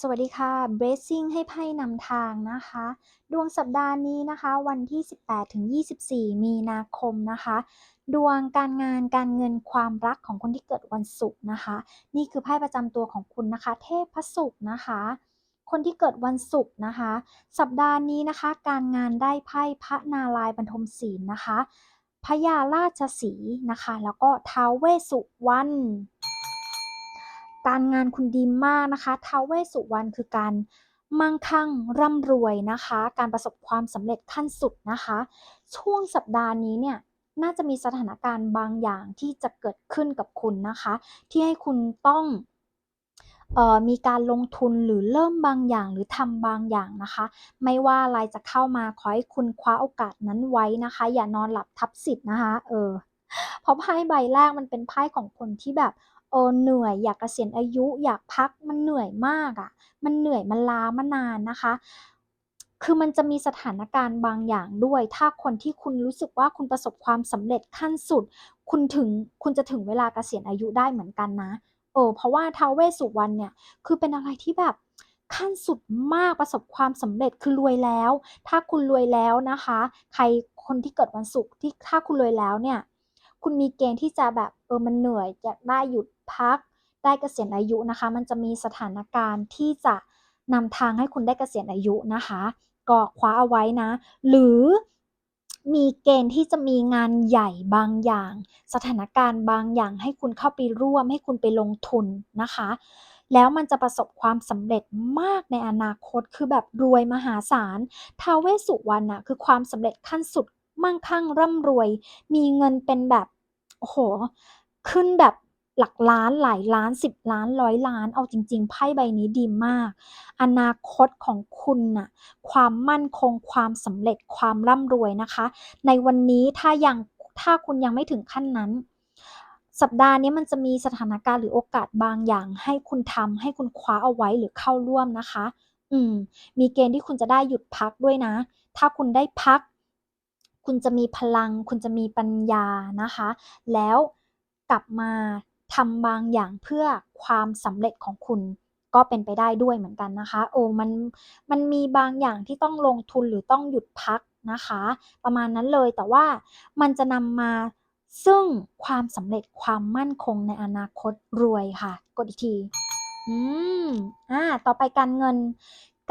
สวัสดีค่ะ Blessing ให้ไพ่นำทางนะคะ ดวงสัปดาห์นี้นะคะ วันที่ 18ถึง24 มีนาคมนะคะ ดวงการงานการเงินความรักของคนที่เกิดวันศุกร์นะคะ นี่คือไพ่ประจำตัวของคุณนะคะ เทพพระศุกร์นะคะ คนที่เกิดวันศุกร์นะคะ สัปดาห์นี้นะคะ การงานได้ไพ่พระนารายณ์บรรทมศีลนะคะพญาราชสีนะคะ แล้วก็ท้าวเวสุวรรณ การงานคุณดีมากนะคะท้าวเวสสุวรรณคือการมั่งคั่งร่ำรวยนะคะ การประสบความสำเร็จขั้นสุดนะคะ ช่วงสัปดาห์นี้เนี่ยน่าจะมีสถานการณ์บางอย่างที่จะเกิดขึ้นกับคุณนะคะ ที่ให้คุณต้องออมีการลงทุนหรือเริ่มบางอย่างหรือทำบางอย่างนะคะ ไม่ว่าอะไรจะเข้ามาขอให้คุณคว้าโอกาสนั้นไว้นะคะ อย่านอนหลับทับสิทธิ์นะคะเออเพราะไพ่ใบแรกมันเป็นไพ่ของคนที่แบบ ออเหนื่อยอยากเกษียณอายุอยากพักมันเหนื่อยมากอะ่ะ มันเหนื่อยมันล้ามานานนะคะ คือมันจะมีสถานการณ์บางอย่างด้วย ถ้าคนที่คุณรู้สึกว่าคุณประสบความสำเร็จขั้นสุด คุณถึงคุณจะถึงเวลาเกษียณอายุได้เหมือนกันนะเออเพราะว่าท้าวเวสสุวรรณเนี่ยคือเป็นอะไรที่แบบขั้นสุดมากประสบความสำเร็จคือรวยแล้ว ถ้าคุณรวยแล้วนะคะ ใครคนที่เกิดวันศุกร์ที่ถ้าคุณรวยแล้วเนี่ย คุณมีเกณฑ์ที่จะแบบ ออมันเหนื่อยจะได้หยุดพัก ได้เกษียณอายุนะคะ มันจะมีสถานการณ์ที่จะนำทางให้คุณได้เกษียณอายุนะคะ ก็คว้าเอาไว้นะ หรือมีเกณฑ์ที่จะมีงานใหญ่บางอย่าง สถานการณ์บางอย่างให้คุณเข้าไปร่วมให้คุณไปลงทุนนะคะ แล้วมันจะประสบความสำเร็จมากในอนาคตคือแบบรวยมหาศาลท้าเวสุวรรณนะคือความสำเร็จขั้นสุดมั่งคั่งร่ำรวย มีเงินเป็นแบบโอ้โห ขึ้นแบบหลักล้านหลายล้านสิบล้านร้อยล้าน เอาจริง ๆ ไพ่ใบนี้ดีมาก อนาคตของคุณน่ะ ความมั่นคงความสำเร็จความร่ำรวยนะคะ ในวันนี้ถ้ายังถ้าคุณยังไม่ถึงขั้นนั้น สัปดาห์นี้มันจะมีสถานการณ์หรือโอกาสบางอย่าง ให้คุณทำให้คุณคว้าเอาไว้หรือเข้าร่วมนะคะ อืม มีเกณฑ์ที่คุณจะได้หยุดพักด้วยนะ ถ้าคุณได้พัก คุณจะมีพลัง คุณจะมีปัญญานะคะ แล้ว ลับมาทำบางอย่างเพื่อความสำเร็จของคุณก็เป็นไปได้ด้วยเหมือนกันนะคะ โอ้มันมันมีบางอย่างที่ต้องลงทุนหรือต้องหยุดพักนะคะ ประมาณนั้นเลยแต่ว่ามันจะนำมาซึ่งความสำเร็จความมั่นคงในอนาคตรวยค่ะ กดอีกที อืมอ่าต่อไปการเงิน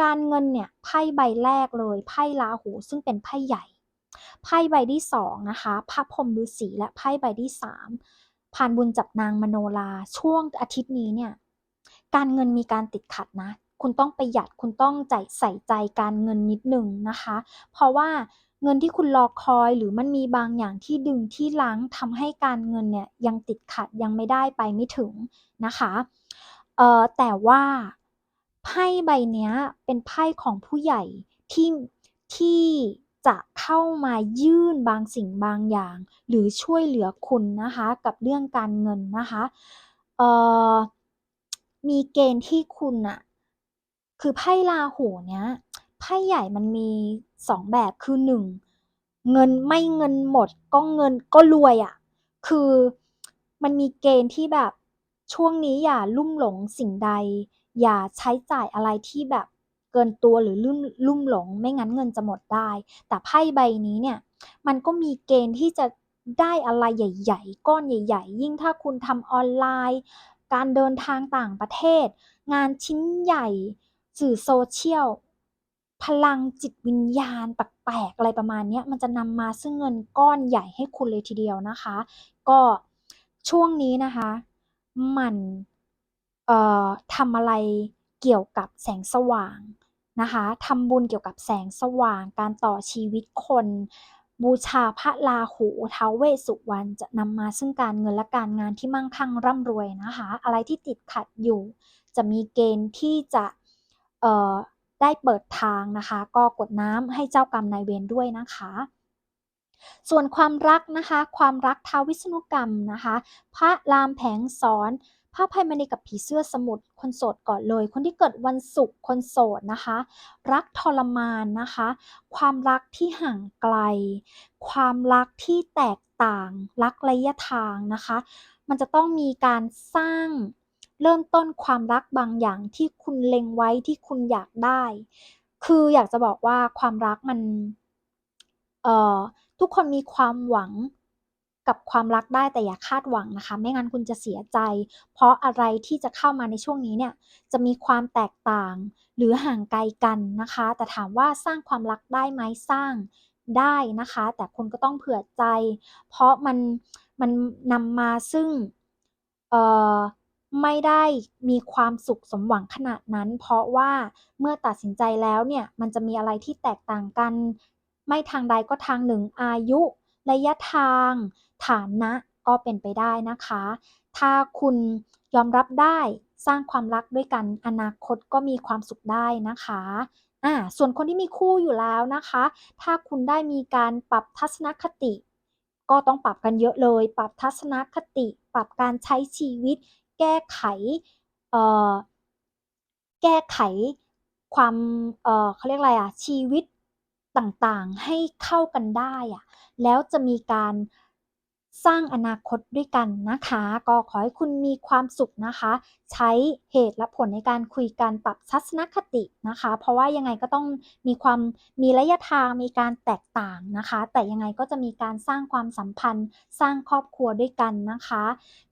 การเงินเนี่ยไพ่ใบแรกเลยไพ่ราหูซึ่งเป็นไพ่ใหญ่ไพ่ใบที่สองนะคะพระพรหมฤาษีและไพ่ใบที่สาม พานบุญจับนางมโนราช่วงอาทิตย์นี้เนี่ย การเงินมีการติดขัดนะ คุณต้องประหยัดคุณต้องใจใส่ใจการเงินนิดหนึ่งนะคะ เพราะว่าเงินที่คุณรอคอยหรือมันมีบางอย่างที่ดึงที่ล้างทำให้การเงินเนี่ยยังติดขัดยังไม่ได้ไปไม่ถึงนะคะเอ่อแต่ว่าไพ่ใบเนี้ยเป็นไพ่ของผู้ใหญ่ที่ที่ จะเข้ามายื่นบางสิ่งบางอย่าง หรือช่วยเหลือคุณนะคะกับเรื่องการเงินนะคะเอ่อมีเกณฑ์ที่คุณอะคือไพ่ราหูเนี้ยไพ่ใหญ่มันมีสองแบบคือหนึ่งเงินไม่เงินหมดก็เงินก็รวยอะคือมันมีเกณฑ์ที่แบบช่วงนี้อย่าลุ่มหลงสิ่งใด อย่าใช้จ่ายอะไรที่แบบ เกินตัวหรือลุ่มลุ่มหลง ไม่งั้นเงินจะหมดได้ แต่ไพ่ใบนี้เนี่ยมันก็มีเกณฑ์ที่จะได้อะไรใหญ่ ๆ ก้อนใหญ่ ๆ ยิ่งถ้าคุณทำออนไลน์ การเดินทางต่างประเทศ งานชิ้นใหญ่ สื่อโซเชียลพลังจิตวิญญาณแปลกๆอะไรประมาณนี้มันจะนำมาซึ่งเงินก้อนใหญ่ให้คุณเลยทีเดียวนะคะ ก็ช่วงนี้นะคะมันทำอะไรเกี่ยวกับแสงสว่าง นะคะทำบุญเกี่ยวกับแสงสว่างการต่อชีวิตคน บูชาพระราหูเทาวเวสุวรรณจะนำมาซึ่งการเงินและการงานที่มั่งคั่งร่ำรวยนะคะ อะไรที่ติดขัดอยู่ จะมีเกณฑ์ที่จะได้เปิดทางนะคะ ก็กดน้ำให้เจ้ากรรมนายเวรด้วยนะคะ ส่วนความรักนะคะ ความรักท้าววิษณุกรรมนะคะ พระรามแผงสอน พระภัยมณีกับผีเสื้อสมุทรคนโสดก่อนเลย คนที่เกิดวันศุกร์คนโสดนะคะ รักทรมานนะคะ ความรักที่ห่างไกล ความรักที่แตกต่าง รักระยะทางนะคะ มันจะต้องมีการสร้างเริ่มต้นความรักบางอย่างที่คุณเล็งไว้ที่คุณอยากได้ คืออยากจะบอกว่าความรักมัน เอ่อ ทุกคนมีความหวัง กับความรักได้แต่อย่าคาดหวังนะคะ ไม่งั้นคุณจะเสียใจ เพราะอะไรที่จะเข้ามาในช่วงนี้เนี่ยจะมีความแตกต่างหรือห่างไกลกันนะคะ แต่ถามว่าสร้างความรักได้ไหมสร้างได้นะคะ แต่คุณก็ต้องเผื่อใจ เพราะมันมันนำมาซึ่งเอ่อไม่ได้มีความสุขสมหวังขนาดนั้น เพราะว่าเมื่อตัดสินใจแล้วเนี่ยมันจะมีอะไรที่แตกต่างกัน ไม่ทางใดก็ทางหนึ่งอายุ ระยะทาง ฐานะก็เป็นไปได้นะคะ ถ้าคุณยอมรับได้สร้างความรักด้วยกันอนาคตก็มีความสุขได้นะคะอาส่วนคนที่มีคู่อยู่แล้วนะคะ ถ้าคุณได้มีการปรับทัศนคติ ก็ต้องปรับกันเยอะเลย ปรับทัศนคติ ปรับการใช้ชีวิต แก้ไขเอ่อแก้ไขความเอ่อเขาเรียกอะไรอะชีวิตต่างๆให้เข้ากันได้อะแล้วจะมีการ สร้างอนาคตด้วยกันนะคะ ก็ขอให้คุณมีความสุขนะคะ ใช้เหตุและผลในการคุยกันปรับทัศนคตินะคะ เพราะว่ายังไงก็ต้องมีความมีระยะทางมีการแตกต่างนะคะ แต่ยังไงก็จะมีการสร้างความสัมพันธ์ สร้างครอบครัวด้วยกันนะคะ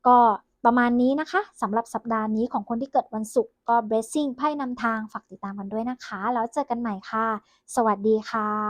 ก็ประมาณนี้นะคะสำหรับสัปดาห์นี้ของคนที่เกิดวันศุกร์ก็ Blessing ไพ่นำทางฝากติดตามกันด้วยนะคะ แล้วเจอกันใหม่ค่ะ สวัสดีค่ะ